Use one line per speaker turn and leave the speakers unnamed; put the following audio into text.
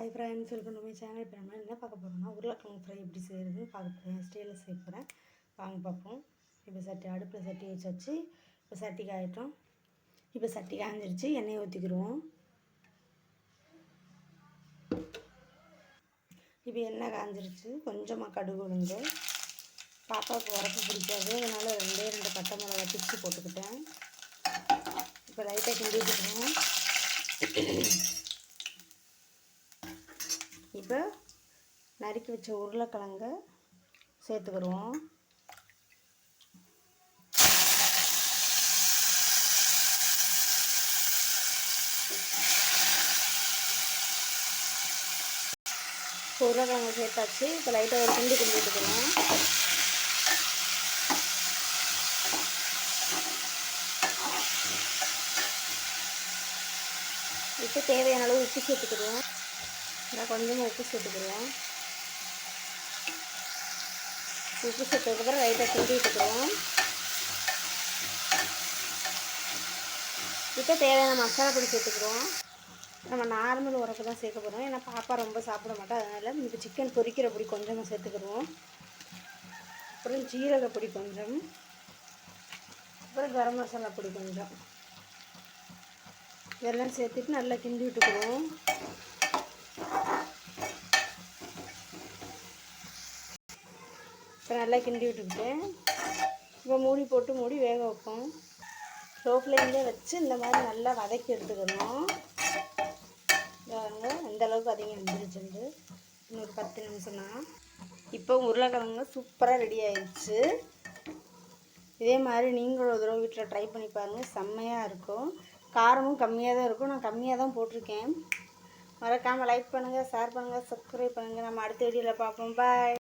Hi friends welcome to my channel இப்போ நம்ம என்ன பார்க்க போகிறோம்னா உருளைக்கிழங்கு ஃப்ரை எப்படி செய்கிறதுன்னு பார்க்க போகிறேன் ஸ்டைலில் செய்ய போகிறேன் வாங்க பார்ப்போம். இப்போ சட்டி அடுப்பில் சட்டி வச்சாச்சு இப்போ சட்டி காயட்டும். இப்போ சட்டி காய்ஞ்சிருச்சு எண்ணெயை ஊற்றிக்கிடுவோம் இப்போ எண்ணெய் காய்ஞ்சிருச்சு கொஞ்சமாக கடுகு உளுந்து. பாப்பாவுக்கு உரப்பு பிடிக்காது. அதனால் ரெண்டே ரெண்டு பட்டை மிளகா பிச்சு போட்டுக்கிட்டேன். இப்போ லைட்டாக கிண்டி விட்டுக்குவோம் இப்போ நறுக்கி வச்ச உருளைக்கிழங்கு சேர்த்துக்கிடுவோம் உருளைக்கிழங்கு சேர்த்தாச்சு. இப்போ லைட்டாக ஒரு கிண்டி கிண்டி விட்டுக்கிறோம் இப்போ தேவையான அளவு உப்பு சேர்த்துக்கிடுவோம். நான் கொஞ்சமாக உப்பு சேர்த்துக்கிடுவோம் உப்பு சேர்த்ததுக்கப்புறம் லைட்டாக கிண்டி விட்டுக்கிறோம் இப்போ தேவையான மசாலா பொடி சேர்த்துக்கிறோம் நம்ம நார்மல் உரப்பு தான் சேர்க்க போகிறோம் ஏன்னா பாப்பா ரொம்ப சாப்பிட மாட்டா. அதனால் இந்த சிக்கன் பொரிக்கிற பொடி கொஞ்சமாக சேர்த்துக்கிடுவோம். அப்புறம் ஜீரக பொடி கொஞ்சம். அப்புறம் கரம் மசாலா பொடி கொஞ்சம். இதெல்லாம் சேர்த்துட்டு நல்லா கிண்டி விட்டுக்குவோம் இப்போ நல்லா கிண்டி விட்டுக்கிட்டேன் இப்போ மூடி போட்டு மூடி வேக வைப்போம். ஸ்லோ ஃப்ளேம்லேயே வச்சு இந்த மாதிரி நல்லா வதக்கி எடுத்துக்கணும். பாருங்க இந்த அளவுக்கு அதிகம் வெந்துருச்சுண்டு இன்னொரு பத்து நிமிஷம்னா இப்போ உருளைக்கிழங்கு சூப்பராக ரெடி ஆயிடுச்சு. இதே மாதிரி நீங்களும் ஒரு தடவை வீட்டில் ட்ரை பண்ணி பாருங்கள் செம்மையாக இருக்கும். காரமும் கம்மியாக தான் இருக்கும். நான் கம்மியாக தான் போட்டிருக்கேன். மறக்காமல் லைக் பண்ணுங்கள் ஷேர் பண்ணுங்கள் சப்ஸ்கிரைப் பண்ணுங்கள் நம்ம அடுத்த வீடியோவில் பார்ப்போம். பாய்